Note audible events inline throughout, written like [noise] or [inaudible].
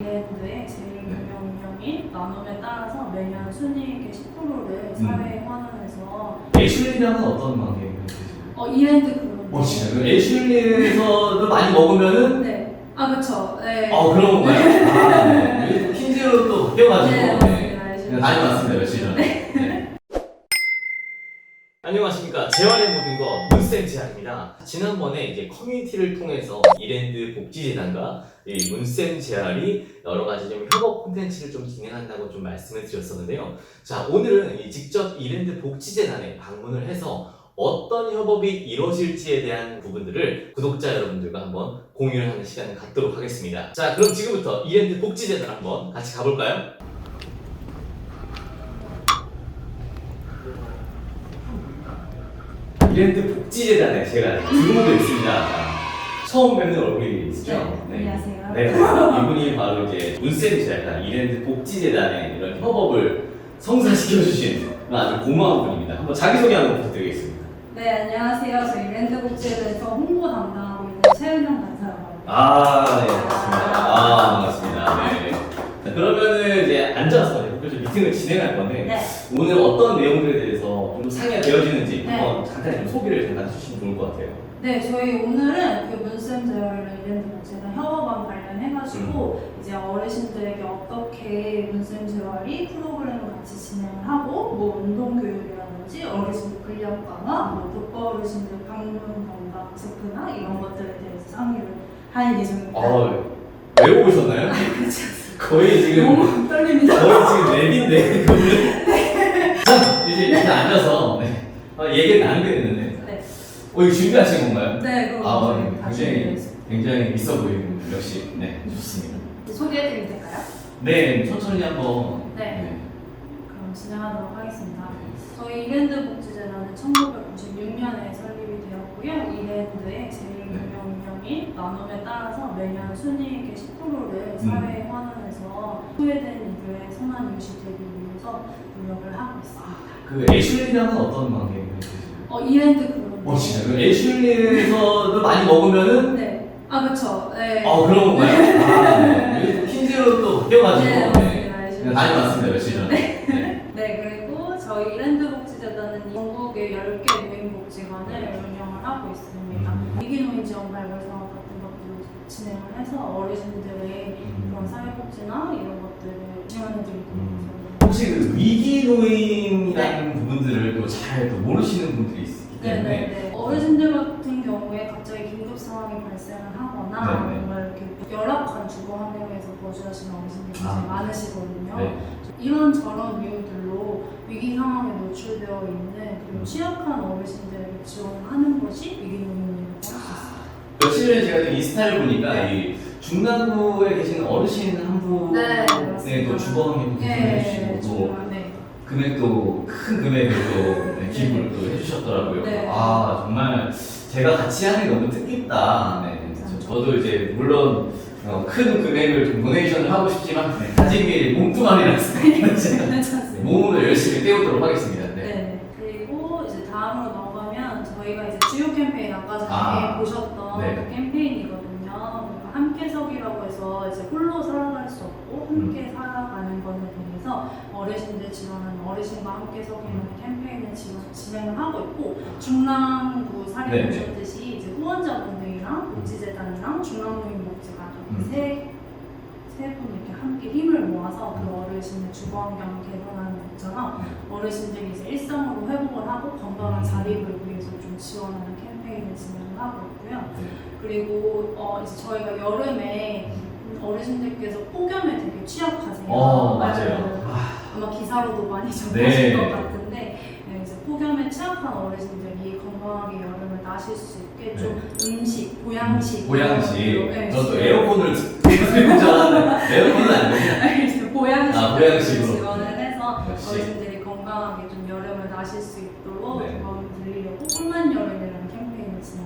제일 유명 운영인 나눔에 따라서 매년 순이익의 10%를 사회에 환원해서 애슐리랑은 어떤 관계인가요? 어 이랜드 그룹 어 진짜 그 애슐리에서도 많이 먹으면은 네. 아 그쵸. 네. 어 그런 건가요? [laughs] 아, 네. 퀸즈로 또 바뀌어가지고 네, 네. 맞습니다. 네, 다녀왔습니다 며칠 전에. 네. 안녕하십니까 재활의 모든 것 문쌤 재활입니다. 지난번에 이제 커뮤니티를 통해서 이랜드 복지재단과 이 문쌤 재활이 여러 가지 좀 협업 콘텐츠를 좀 진행한다고 좀 말씀을 드렸었는데요. 자 오늘은 이 직접 이랜드 복지재단에 방문을 해서 어떤 협업이 이루어질지에 대한 부분들을 구독자 여러분들과 한번 공유를 하는 시간을 갖도록 하겠습니다. 자 그럼 지금부터 이랜드 복지재단 한번 같이 가볼까요? 이랜드 복지재단에 제가 들어오고 있습니다. 자, 처음 뵙는 얼굴이시죠? 네, 안녕하세요. 네, 이분이 바로 이제 문쌤 제가 이랜드 복지재단의 이런 협업을 성사시켜주신 아주 고마운 분입니다. 한번 자기소개 한번 부탁드리겠습니다. 네 안녕하세요. 저 이랜드 복지에서 홍보 담당하고 있는 최은영 간사라고 합니다. 아, 네, 반갑습니다. 미팅을 진행할 건데 네. 오늘 어떤 내용들에 대해서 좀 상의가 되어지는지 네. 한번 간단히 좀 소개를 잠깐 해주시면 좋을 것 같아요. 네, 저희 오늘은 그 문쌤 제어를 이랜드 복지랑 협업안 관련해가지고 음. 이제 어르신들에게 어떻게 문쌤 제어리 프로그램을 같이 진행을 하고 뭐 운동 교육이라든지 어르신 근력 강화, 뭐 독거 어르신들 방문 건강 체크나 이런 것들에 대해서 상의를 할 예정입니다. 아, 외워보셨나요? 거의 지금 너무 떨립니다. 거의 지금 랩인데 자 이제 이렇게 앉아서 네. 아, 얘기를 나누게 됐는데 네, 어 이거 준비하신 건가요? 네, 그럼 아 네. 다시 굉장히. 굉장히 있어 보이는 역시 네 좋습니다. 소개해드리면 될까요? 네 천천히 한번 네. 그럼 진행하도록 하겠습니다. 저희 이랜드 복지재단은 1996년에 설립이 되었고요. 이랜드의 제일 네. 유명 운 영인 나눔에 따라서 매년 순이익의 10%를 음. 사회에 환원해서 소외된 이들의 선한 이웃이 되기 위해서 노력을 하고 있습니다. 그 애슐리랑은 어떤 관계인가요? 어 이랜드 그룹. 어 진짜 그 애슐리에서도 많이 먹으면은 네. 아 그쵸. 네. 어 그런 건가요? 아, 네. 퀸즈로 또 바뀌어가지고 네, 네. 맞습니다. 네, 다녀왔습니다 며칠 전에. 네. 네, 그리고 저희 이랜드 복지재단은 전국의 10개 노인복지관을 운영을 하고 있습니다. 음. 위기노인 지원 발굴 사업 진행을 해서 어르신들의 그런 사회복지나 이런 것들을 지원해드리고 음. 있습니다. 혹시 그 위기 노인이라는 부분들을 또잘 모르시는 분들이 있기 때문에 네네네. 어르신들 같은 경우에 갑자기 긴급 상황이 발생을 하거나 네네. 정말 이렇게 열악한 주거 환경에서 거주하시는 어르신들이 굉장히 아. 많으시거든요. 네. 이런 저런 이유들로 위기 상황에 노출되어 있는 그리고 음. 취약한 어르신들에게 지원하는 것이 위기 노인이라고 할 수 있습니다. 며칠 전에 제가 좀 인스타를 보니까 네. 이 중남부에 계신 어르신 한 분의 또 주거 환경 개선해 주시고 또 정말, 네. 금액도 큰 금액을 또 네, 기부를 또 해주셨더라고요. 네. 아 정말 제가 같이 하는 게 너무 뜻깊다. 네. 저- 저도 이제 물론 어, 큰 금액을 좀 도네이션을 하고 싶지만 네, 가진 게 몸뚱아리라서 제가 [laughs] 괜찮습니다. 몸으로 열심히 때우도록 하겠습니다. 네. 네. 그리고 이제 다음으로 넘어가면 저희가 이제 주요 캠페인 아까 전에 아. 보셨던 네. 그 캠페인이거든요. 그러니까 함께석이라고 해서 이제 홀로 살아갈 수 없고 함께 살아가는 것에 대해서 어르신들 지원하는 어르신과 함께 서기는 캠페인을 지금 진행을 하고 있고 중랑구 사례 네, 네. 보셨듯이 이제 후원자분들이랑 복지재단이랑 중랑노인복지관 음. 세세분 이렇게 함께 힘을 모아서 그 어르신의 주거 환경 개선하는 것처럼 어르신들이 이제 일상으로 회복을 하고 건강한 음. 자립을 위해서 좀 지원하는 캠페인 을 진행을 하고 있고요. 네. 그리고 어 이제 저희가 여름에 어르신들께서 폭염에 되게 취약하세요. 어 네. 맞아요. 아, 아마 기사로도 많이 접하실 네. 것 같은데 네, 이제 폭염에 취약한 어르신들이 건강하게 여름을 나실 수 있게 좀 음식, 보양식, 보양식. 네, 저도 에어컨을 틀는 줄 알았는데 에어컨은 아니고 이제 보양식 아, 보양식으로. 지원을 해서 역시. 어르신들이 건강하게 좀 여름을 나실 수 있도록 네. 마음 들리려고 여름이라는 캠페인을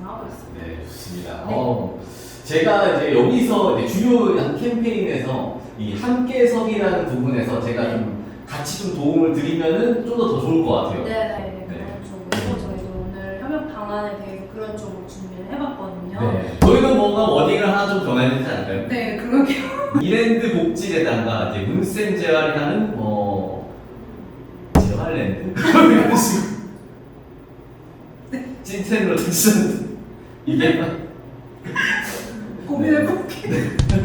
진행하고 있습니다. 네, 좋습니다. 네. 어, 제가 이제 여기서 이제 주요 한 캠페인에서 이 함께석이라는 부분에서 제가 좀 같이 좀 도움을 드리면은 좀 더 더 좋을 것 같아요. 네, 네, 네. 그런 쪽으로 저희도 오늘 협업 방안에 대해서 그런 쪽으로 준비를 해봤거든요. 네. 저희는 뭔가 워딩을 하나 좀 정해야 되지 않을까요? 네, 그러게요. 이랜드 복지재단과 이제 문쌤 재활이라는 뭐 재활랜드 [laughs] 이런 식으로 찐텐으로 [laughs] 쓰셨는데 이게 [laughs] 고민해볼게.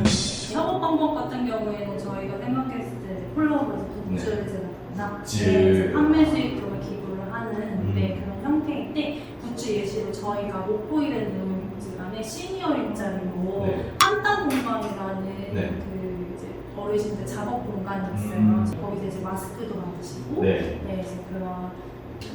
[laughs] 협업 방법 같은 경우에는 저희가 생각했을 때 콜라보에서 굿즈를 제작한다. 굿즈. 네, 판매 수익 으로 기부를 하는 음. 네, 그런 형태인데 굿즈 예시로 저희가 목포이랜드 복지관의 시니어 일자리로 네. 한땀 공간이라는 네. 그 이제 어르신들 작업 공간이 있어요. 음. 거기서 이제 마스크도 만드시고 네. 네, 이제 그런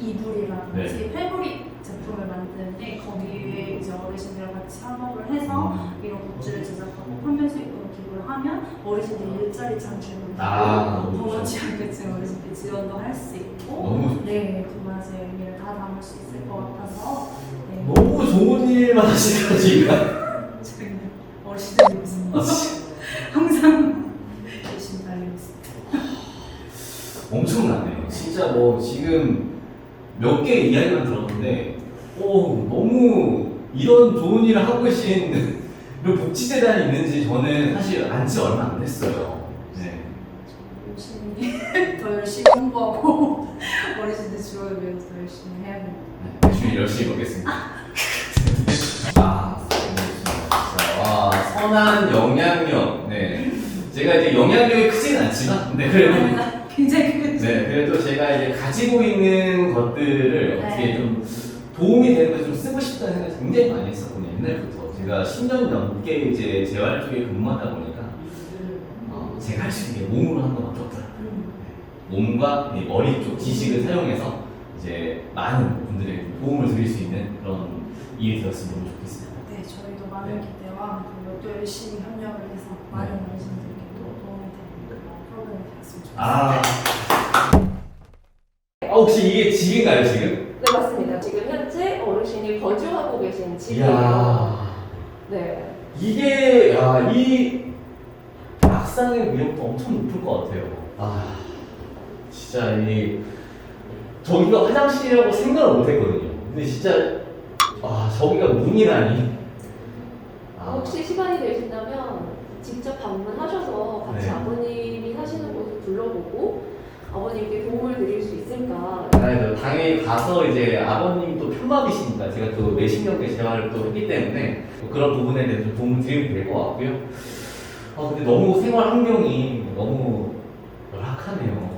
이불이라든지 패브릭 제품을 만드는데 거기에 이제 어르신들과 같이 협업을 해서 음. 이런 굿즈를 제작하고 판매 수익으로 기부를 하면 어르신들 일자리 창출도 아, 되고 동원치 않겠지만 어르신들 지원도 할 수 있고 너무 네, 두 가지의 의미를 다 담을 수 있을 것 같아서 네, 너무 좋은 일만 하시다 지금. [laughs] 저희는 어르신들이 무슨 [laughs] 항상 열심히 달리고 있습니다. 엄청나네요. 진짜 뭐 지금 몇 개 이야기만 들었는데, 오 너무 이런 좋은 일을 하고 계신 이런 복지재단이 있는지 저는 사실 안 지 얼마 안 됐어요. 네. 열심히 [laughs] 더 열심히 홍보하고 [laughs] 어르신들 지원을 위해서 더 열심히 해야겠다. 네, 열심히 열심히 먹겠습니다. [laughs] 아, 진짜 와 선한 영향력. 네. 제가 이제 영향력이 크진 않지만, 네 그래도. 굉장히 큰 네, 그래도 제가 이제 가지고 있는 것들을 네. 어떻게 좀 도움이 되는 걸좀 쓰고 싶다는 생각을 굉장히 많이 했었거든요, 옛날부터. 제가 10년 넘게 이제 재활 쪽에 근무하다 보니까, 어, 제가 할 수 있는 게 몸으로 하는 것밖에 없더라고요. 음, 몸과 이 머리 쪽 지식을 사용해서 이제 많은 분들에게 도움을 드릴 수 있는 그런 일이 되었으면 너무 좋겠습니다. 네, 저희도 많은 네. 기대와 그리고 또 열심히 협력을 해서 많은 어르신들께 또 도움이 되는 그런 프로그램이 되었으면 좋겠습니다. 아. 아, 혹시 이게 집인가요, 지금? 네 맞습니다. 지금 현재 어르신이 거주하고 계신 집이에요. 이야. 네. 이게 야, 이 악상의 위력도 엄청 높을 것 같아요. 아, 진짜 이 저기가 화장실이라고 생각을 못했거든요. 근데 진짜 아 저기가 문이라니. 아, 혹시 시간이 되신다면 직접 방문하셔서 같이 네. 아버님이 사시는 곳을 둘러보고 아버님께 도움을 드릴 수 있을까? 아니, 당연히 가서 이제 아버님 또 표막이시니까 제가 또 몇십 년의 재활을 또 했기 때문에 또 그런 부분에 대해서 좀 도움을 드리면 될 것 같고요. 아 근데 너무 생활 환경이 너무 열악하네요.